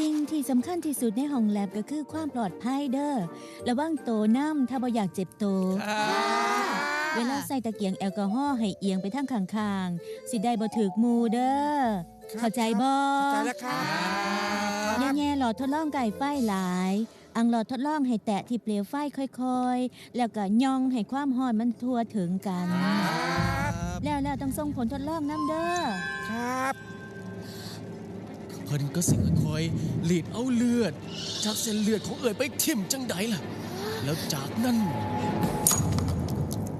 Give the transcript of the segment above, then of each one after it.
สิ่งที่สำคัญที่สุดในห้องแลบก็คือความปลอดภัยเด้อ ระวังโตวน้ำถ้าบ่อยากเจ็บโตวเวลาใส่ตะเกียงแอลกอฮอล์ให้เอียงไปทางข้างๆ สิได้บ่ถึกหมูเด้อ เข้าใจบ่ใจแล้วครับแง่ๆหลอดทดลองไก่ไฟหลาย อังหลอดทดลองให้แตะที่เปลวไฟค่อยๆ แล้วก็ย่องให้ความร้อนมันทั่วถึงกัน แล้วแล้วต้องส่งผลทดลองน้ำเด้อ ครับเพิ่นก็สิคอยๆลีดเอาเลือด จากเส้นเลือดของเอ่ยไปทิ่มจังใดล่ะ แล้วจากนั้น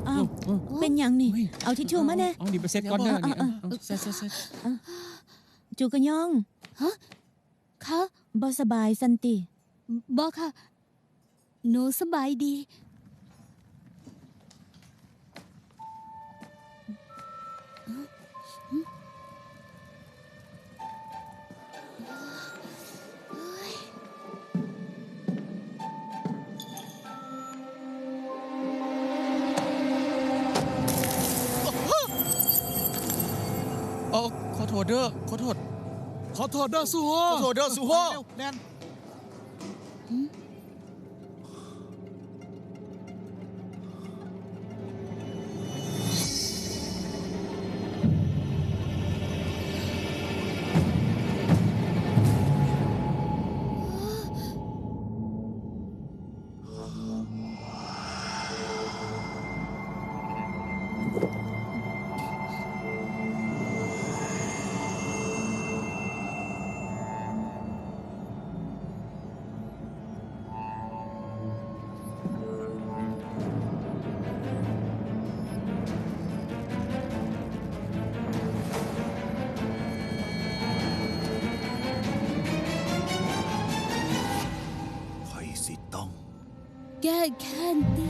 อ้าวเป็นหยังนี่ เอาทิชชู่มาแน่เอาดิไปเซ็ตก่อนเด้อนี่เอาเอาเซ็ตเซ็ตเซ็ตจูกะย่องคะบ่สบายสันติบอกค่ะหนูสบายดี เอาขอโทษเด้อขอโทษขอโทษเด้อสู้ขอโทษเด้อสู้เร็วแนน แก้แค้นตี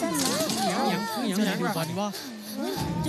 สั้นละหยังหยังหยังจะ